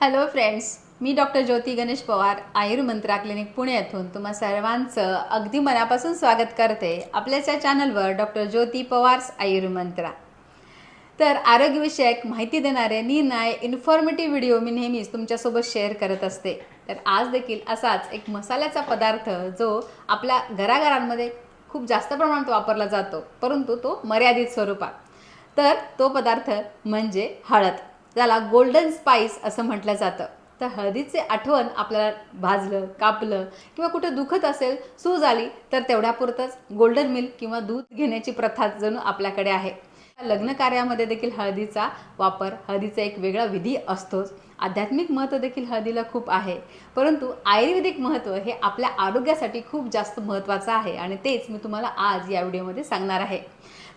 Hello friends मी doctor Jyoti Ganesh Pawar Ayurmantra clinic Pune येथून तुम्हा सर्वांचं अगदी मनापासून स्वागत करते आपल्याच्या चॅनलवर डॉक्टर ज्योती पवार्स आयुर्मंत्रा तर आरोग्यविषयक माहिती देणारे निर्णय इन्फॉर्मेटिव्ह व्हिडिओ मी नेहमीच तुमच्यासोबत शेअर करत असते. तर आज देखील असाच एक मसाल्याचा पदार्थ जो आपल्या घराघरांमध्ये खूप जास्त प्रमाणात वापरला जातो परंतु तो मर्यादित स्वरूपात. तर तो पदार्थ म्हणजे हळद. त्याला गोल्डन स्पाइस असं म्हटलं जातं. तर हळदीचे आठवण आपल्याला भाजलं कापलं किंवा कुठं दुखत असेल सूज आली तर तेवढ्यापुरतंच गोल्डन मिल्क किंवा दूध घेण्याची प्रथा जणू आपल्याकडे आहे. लग्न कार्यामध्ये देखील हळदीचा वापर हळदीचा एक वेगळा विधी असतोच. आध्यात्मिक महत्त्व देखील हळदीला खूप आहे. परंतु आयुर्वेदिक महत्त्व हे आपल्या आरोग्यासाठी खूप जास्त महत्त्वाचं आहे आणि तेच मी तुम्हाला आज या व्हिडिओमध्ये सांगणार आहे.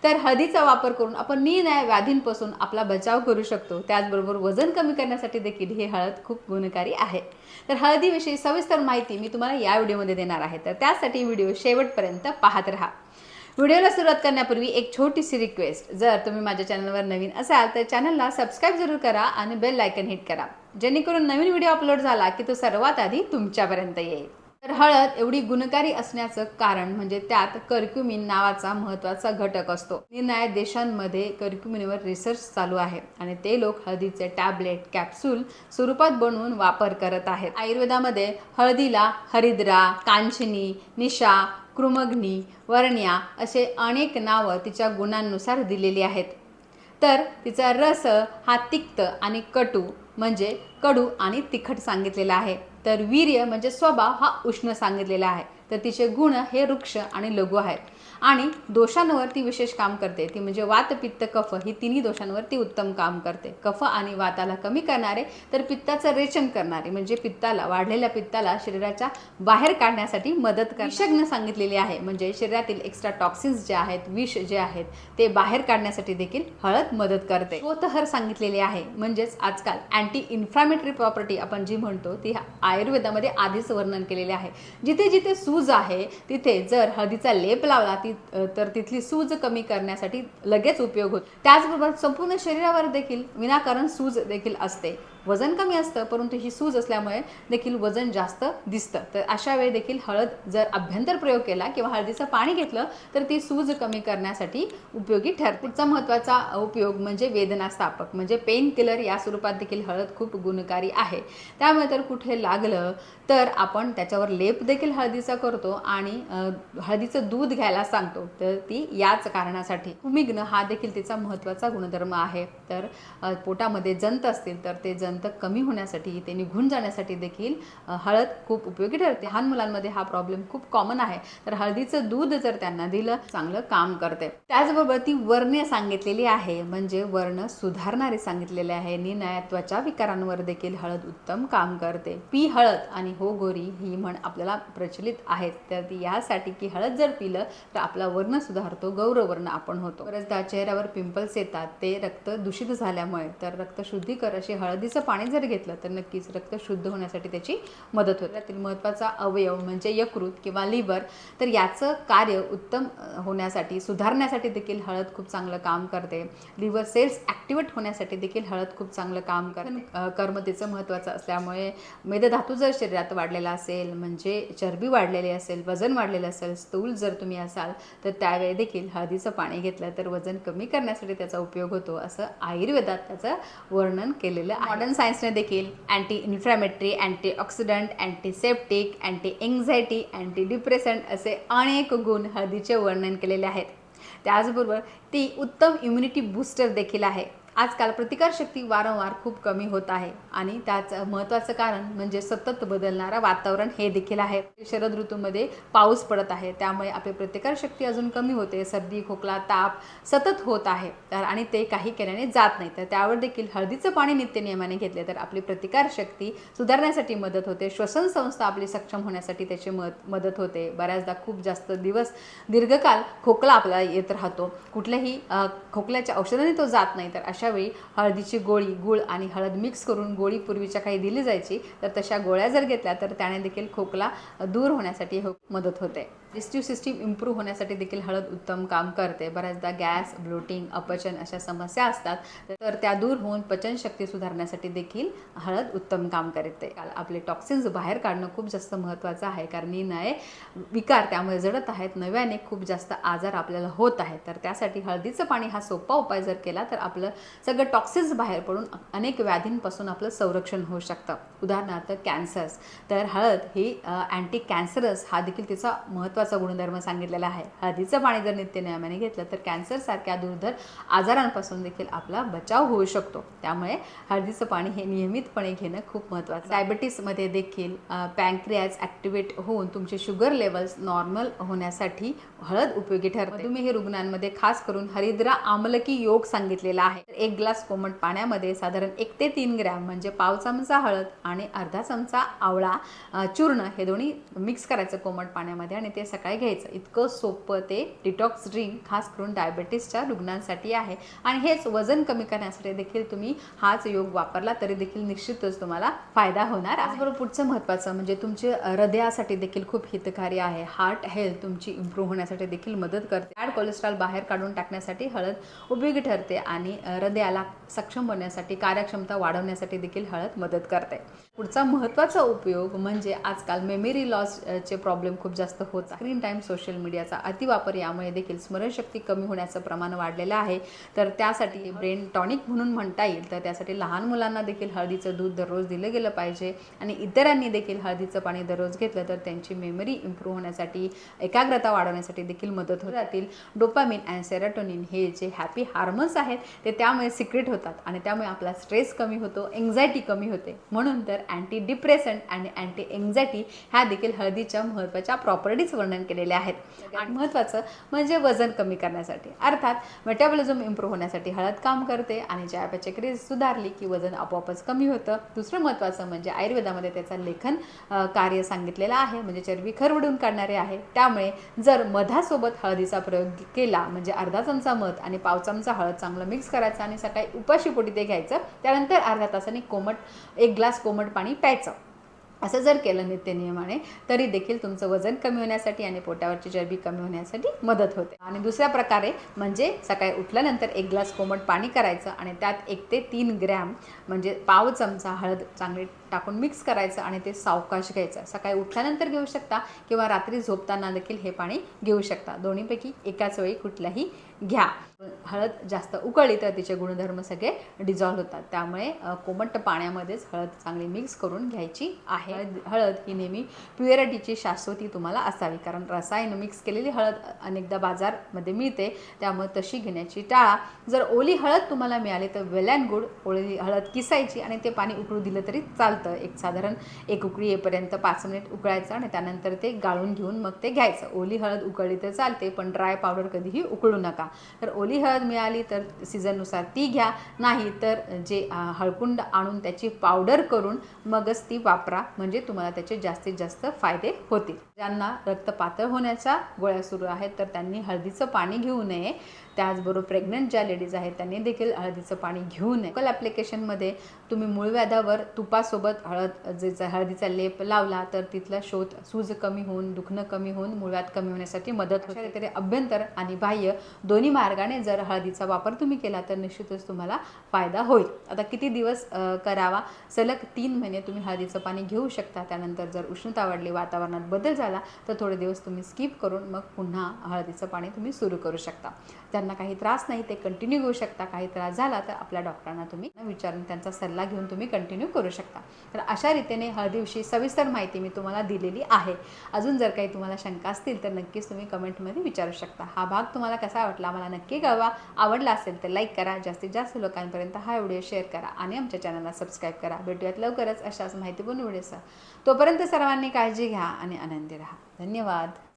तर हळदीचा वापर करून आपण निरनिराळ्या व्याधींपासून आपला बचाव करू शकतो. त्याचबरोबर वजन कमी करण्यासाठी देखील ही हळद खूप गुणकारी आहे. तर हळदीविषयी सविस्तर माहिती मी तुम्हाला या व्हिडिओमध्ये देणार आहे. तर त्यासाठी व्हिडिओ शेवटपर्यंत पाहत राहा. व्हिडिओला सुरुवात करण्यापूर्वी एक छोटीशी रिक्वेस्ट जर तुम्ही माझ्या चॅनलवर नवीन असाल तर चॅनलला सबस्क्राईब जरूर करा आणि बेल लायकन हिट करा. जेणेकरून नवीन व्हिडिओ अपलोड झाला की तो सर्वात आधी तुमच्यापर्यंत येईल. तर हळद एवढी गुणकारी असण्याचं कारण म्हणजे त्यात कर्क्युमिन नावाचा महत्त्वाचा घटक असतो. निर्णायक देशांमध्ये कर्क्युमिनवर रिसर्च चालू आहे आणि ते लोक हळदीचे टॅबलेट कॅप्सूल स्वरूपात बनवून वापर करत आहेत. आयुर्वेदामध्ये हळदीला हरिद्रा कांचनी निशा कृमग्नी वर्ण्या असे अनेक नावं तिच्या गुणांनुसार दिलेली आहेत. तर तिचा रस हा तिक्त आणि कटू म्हणजे कडू आणि तिखट सांगितलेला आहे. तर वीर्य म्हणजे स्वभाव हा उष्ण सांगितलेला आहे. तर तिचे गुण हे वृक्ष आणि लघु आहेत. आणि दोषांवर ती विशेष काम करते. ती म्हणजे वात पित्त कफ ही तिन्ही दोषांवर ती उत्तम काम करते. कफ आणि वाताला कमी करणारे तर पित्ताचं रेचन करणारे म्हणजे पित्ताला वाढलेल्या पित्ताला शरीराच्या बाहेर काढण्यासाठी मदत कर विषज्ञ सांगितलेली आहे म्हणजे शरीरातील एक्स्ट्रा टॉक्सिन्स जे आहेत विष जे आहेत ते बाहेर काढण्यासाठी देखील हळद मदत करते. स्वतःहर सांगितलेले आहे म्हणजेच आजकाल अँटी इन्फ्लामेटरी प्रॉपर्टी आपण जी म्हणतो ती आयुर्वेदामध्ये आधीच वर्णन केलेले आहे. जिथे जिथे सूज आहे तिथे जर हळदीचा लेप लावला ती तर तिथली सूज कमी करण्यासाठी लगेच उपयोग होतो. त्याचबरोबर संपूर्ण शरीरावर देखील विनाकारण सूज देखील असते. वजन कमी असतं परंतु ही सूज असल्यामुळे देखील वजन जास्त दिसतं. तर अशा वेळी देखील हळद जर अभ्यंतर प्रयोग केला किंवा हळदीचं पाणी घेतलं तर ती सूज कमी करण्यासाठी उपयोगी ठरते. पुढचा महत्त्वाचा उपयोग म्हणजे वेदनास्थापक म्हणजे पेन किलर या स्वरूपात देखील हळद खूप गुणकारी आहे. त्यामुळे तर कुठे लागलं तर आपण त्याच्यावर लेप देखील हळदीचा करतो आणि हळदीचं दूध घ्यायला सांगतो. तर ती याच कारणासाठी. कुमिग्न हा देखील तिचा महत्त्वाचा गुणधर्म आहे. तर पोटामध्ये जंत असतील तर ते जंत कमी होण्यासाठी ते निघून जाण्यासाठी देखील हळद खूप उपयोगी ठरते. लहान मुलांमध्ये हा प्रॉब्लेम खूप कॉमन आहे. तर हळदीचं दूध जर त्यांना दिलं चांगलं काम करते. त्याचबरोबर ती वर्णे सांगितलेली आहे. म्हणजे वर्ण सुधारणारे सांगितलेले आहे. निर्णय त्वचा विकारांवर देखील हळद उत्तम काम करते. पी हळद आणि हो गोरी ही म्हण आपल्याला प्रचलित आहेत. तर ती यासाठी की हळद जर पिलं तर आपला वर्ण सुधारतो. गौरवर्ण आपण होतो. बरेचदा चेहऱ्यावर पिंपल्स येतात. ते रक्त दूषित झाल्यामुळे. तर रक्त शुद्धीकर अशी हळदीचं पाणी जर घेतलं तर नक्कीच रक्त शुद्ध होण्यासाठी त्याची मदत होते. त्यातील महत्त्वाचा अवयव म्हणजे यकृत किंवा लिव्हर तर याचं कार्य उत्तम होण्यासाठी सुधारण्यासाठी देखील हळद खूप चांगलं काम करते. लिव्हर सेल्स ॲक्टिवेट होण्यासाठी देखील हळद खूप चांगलं काम करते. कर्मतेचं महत्त्वाचं असल्यामुळे मेदधातू जर शरीरात वाढलेला असेल म्हणजे चरबी वाढलेली असेल वजन वाढलेलं असेल स्थूल जर तुम्ही असाल तर त्यावेळी देखील हळदीचं पाणी घेतलं तर वजन कमी करण्यासाठी त्याचा उपयोग होतो असं आयुर्वेदात त्याचं वर्णन केलेलं मॉडर्न मॉडर्न सायन्सने देखील anti inflammatory antioxidant antiseptic anti anxiety anti depressant असे अनेक गुण हळदीचे वर्णन केलेले आहेत. त्याचबरोबर ती उत्तम इम्युनिटी बूस्टर देखील आहे. आजकाल प्रतिकारशक्ती वारंवार खूप कमी होत आहे आणि त्याचं महत्त्वाचं कारण म्हणजे सतत बदलणारं वातावरण हे देखील आहे. शरद ऋतूमध्ये पाऊस पडत आहे त्यामुळे आपली प्रतिकारशक्ती अजून कमी होते. सर्दी खोकला ताप सतत होत आहे. तर आणि ते काही केल्याने जात नाही. तर त्यावर देखील हळदीचं पाणी नित्य नियमाने घेतले तर आपली प्रतिकारशक्ती सुधारण्यासाठी मदत होते. श्वसन संस्था आपली सक्षम होण्यासाठी त्याची मत मदत होते. बऱ्याचदा खूप जास्त दिवस दीर्घकाल खोकला आपल्याला येत राहतो. कुठल्याही खोकल्याच्या औषधाने तो जात नाही. तर अशा अशावेळी हळदीची गोळी गूळ आणि हळद मिक्स करून गोळी पूर्वीच्या काही दिली जायची तर तशा गोळ्या जर घेतल्या तर त्याने देखील खोकला दूर होण्यासाठी मदत होते. डिस्टिव्ह सिस्टीम इम्प्रूव्ह होण्यासाठी देखील हळद उत्तम काम करते. बऱ्याचदा गॅस ब्लोटिंग अपचन अशा समस्या असतात. तर त्या दूर होऊन पचनशक्ती सुधारण्यासाठी देखील हळद उत्तम काम करते. आपले टॉक्सिन्स बाहेर काढणं खूप जास्त महत्त्वाचं आहे. कारण नये विकार त्यामुळे जडत आहेत. नव्याने खूप जास्त आजार आपल्याला होत आहेत. तर त्यासाठी हळदीचं पाणी हा सोपा उपाय जर केला तर आपलं सगळं टॉक्सिन्स बाहेर पडून अनेक व्याधींपासून आपलं संरक्षण होऊ शकतं. उदाहरणार्थ कॅन्सर्स. तर हळद ही अँटी कॅन्सरस हा देखील तिचा महत्त्वाचा गुणधर्म सांगितलेला आहे. हळदीचं पाणी जर नित्य नियमाने घेतलं तर कॅन्सरसारख्या दुर्धर आजारांपासून देखील आपला बचाव होऊ शकतो. त्यामुळे हळदीचं पाणी हे नियमितपणे घेणं खूप महत्त्वाचं डायबिटीसमध्ये देखील पँक्रियाज ॲक्टिवेट होऊन तुमचे शुगर लेवल्स नॉर्मल होण्यासाठी हळद उपयोगी ठरते. तुम्ही हे रुग्णांमध्ये खास करून हरिद्रा आमलकी योग सांगितलेला आहे. एक ग्लास कोमट पाण्यामध्ये साधारण एक ते तीन ग्रॅम म्हणजे पाव चमचा हळद आणि अर्धा चमचा आवळा चूर्ण हे दोन्ही मिक्स करायचं कोमट पाण्यामध्ये आणि ते सकाळी घ्यायचं. इतकं सोपं ते डिटॉक्स ड्रिंक खास करून डायबेटीसच्या रुग्णांसाठी आहे. आणि हेच वजन कमी करण्यासाठी देखील तुम्ही हाच योग वापरला तरी देखील निश्चितच तुम्हाला फायदा होणार त्याचबरोबर पुढचं महत्त्वाचं म्हणजे तुमचे हृदयासाठी देखील खूप हितकारी आहे. हार्ट हेल्थ तुमची इम्प्रूव्ह होण्यासाठी देखील मदत करते. बॅड कोलेस्ट्रॉल बाहेर काढून टाकण्यासाठी हळद उपयोगी ठरते आणि हृदयाला सक्षम बनण्यासाठी कार्यक्षमता वाढवण्यासाठी देखील हळद मदत करते. पुढचा महत्त्वाचा उपयोग म्हणजे आजकाल मेमरी लॉसचे प्रॉब्लेम खूप जास्त होत आहे स्क्रीन टाईम सोशल मीडियाचा अतिवापर यामुळे देखील स्मरणशक्ती कमी होण्याचं प्रमाण वाढलेलं आहे. तर त्यासाठी ब्रेन टॉनिक म्हणून म्हणता येईल. तर त्यासाठी लहान मुलांना देखील हळदीचं दूध दररोज दिलं गेलं पाहिजे आणि इतरांनी देखील हळदीचं पाणी दररोज घेतलं तर त्यांची मेमरी इम्प्रूव्ह होण्यासाठी एकाग्रता वाढवण्यासाठी देखील मदत होत. राहतील डोपामिन अँड सेराटोनिन हे जे हॅपी हार्मोन्स आहेत ते त्यामुळे सिक्रेट होतात आणि त्यामुळे आपला स्ट्रेस कमी होतो एन्झायटी कमी होते. म्हणून तर अँटी डिप्रेसंट आणि अँटी एन्झायटी ह्या देखील हळदीच्या महत्त्वाच्या प्रॉपर्टीज वर्णन केलेल्या आहेत. आणि महत्त्वाचं म्हणजे वजन कमी करण्यासाठी. अर्थात मेटाबॉलिझम इम्प्रूव्ह होण्यासाठी हळद काम करते आणि चयापचय क्रिया सुधारली की वजन आपोआपच कमी होतं. दुसरं महत्त्वाचं म्हणजे आयुर्वेदामध्ये त्याचं लेखन कार्य सांगितलेलं आहे. म्हणजे चरबी खरवडून काढणारे आहे. त्यामुळे जर मधासोबत हळदीचा प्रयोग केला म्हणजे अर्धा चमचा मध आणि पाव चमचा हळद चांगलं मिक्स करायचं आणि सकाळी उपाशीपोटी ते घ्यायचं. त्यानंतर अर्ध्या तासाने कोमट एक ग्लास कोमट पाणी प्यायचं. असं जर केलं नित्य नियमाने तरी देखील तुमचं वजन कमी होण्यासाठी आणि पोटावरची चरबी कमी होण्यासाठी मदत होते. आणि दुसऱ्या प्रकारे म्हणजे सकाळी उठल्यानंतर एक ग्लास कोमट पाणी करायचं आणि त्यात एक ते तीन ग्रॅम म्हणजे पाव चमचा हळद चांगली टाकून मिक्स करायचं आणि ते सावकाश घ्यायचं. सकाळी उठल्यानंतर घेऊ शकता किंवा रात्री झोपताना देखील हे पाणी घेऊ शकता. दोन्हीपैकी एकाच वेळी कुठलाही घ्या. हळद जास्त उकळली तर तिचे गुणधर्म सगळे डिझॉल्व होतात. त्यामुळे कोमट पाण्यामध्येच हळद चांगली मिक्स करून घ्यायची आहे. हळद हळद ही नेहमी प्युरिटीची शाश्वती तुम्हाला असावी. कारण रसायन मिक्स केलेली हळद अनेकदा बाजारमध्ये मिळते. त्यामुळे तशी घेण्याची टाळा. जर ओली हळद तुम्हाला मिळाली तर वेल अँड गुड ओली हळद किसायची आणि ते पाणी उकळू दिलं तरी चालतं. एक साधारण एक उकळी येईपर्यंत पाच मिनिट उकळायचं आणि त्यानंतर ते गाळून घेऊन मग ते घ्यायचं. ओली हळद उकळली तर चालते पण ड्राय पावडर कधीही उकळू नका. तर ओली हळद मिळाली तर सीझननुसार ती घ्या. नाही तर जे हळकुंड आणून त्याची पावडर करून मगच ती वापरा. म्हणजे तुम्हाला त्याचे जास्तीत जास्त फायदे होतील. ज्यांना रक्त पातळ होण्याच्या गोळ्या सुरू आहेत तर त्यांनी हळदीचं पाणी घेऊ नये. त्याचबरोबर प्रेग्नंट ज्या लेडीज आहेत त्यांनी देखील हळदीचं पाणी घेऊ नये. लोकल ॲप्लिकेशनमध्ये तुम्ही मूळव्याधावर तुपासोबत हळद जे हळदीचा लेप लावला तर तिथला शोध सूज कमी होऊन दुखणं कमी होऊन मूळव्याध कमी होण्यासाठी मदत होते. तरी अभ्यंतर आणि बाह्य दोन्ही मार्गाने जर हळदीचा वापर तुम्ही केला तर निश्चितच तुम्हाला फायदा होईल. आता किती दिवस करावा? सलग तीन महिने तुम्ही हळदीचं पाणी घेऊ शकता. त्यानंतर जर उष्णता वाढली वातावरणात बदल झाला तर थोडे दिवस तुम्ही स्किप करून मग पुन्हा हळदीचं पाणी तुम्ही सुरू करू शकता. ज्यांना काही त्रास नाही ते कंटिन्यू घेऊ शकता. काही त्रास झाला तर आपल्या डॉक्टरांना तुम्ही विचारून त्यांचा सल्ला घेऊन तुम्ही कंटिन्यू करू शकता. तर अशा रीतीने हळदीविषयी सविस्तर माहिती मी तुम्हाला दिलेली आहे. अजून जर काही तुम्हाला शंका असतील तर नक्कीच तुम्ही कमेंटमध्ये विचारू शकता. हा भाग तुम्हाला कसा वाटला मला नक्की कळवा. आवडला असेल तर लाईक करा. जास्तीत जास्त लोकांपर्यंत हा व्हिडिओ शेअर करा आणि आमच्या चॅनलला सबस्क्राईब करा. भेटूयात लवकरच अशाच माहितीपूर्ण व्हिडिओसह. तोपर्यंत सर्वांनी काळजी घ्या आणि आनंदी राहा. धन्यवाद.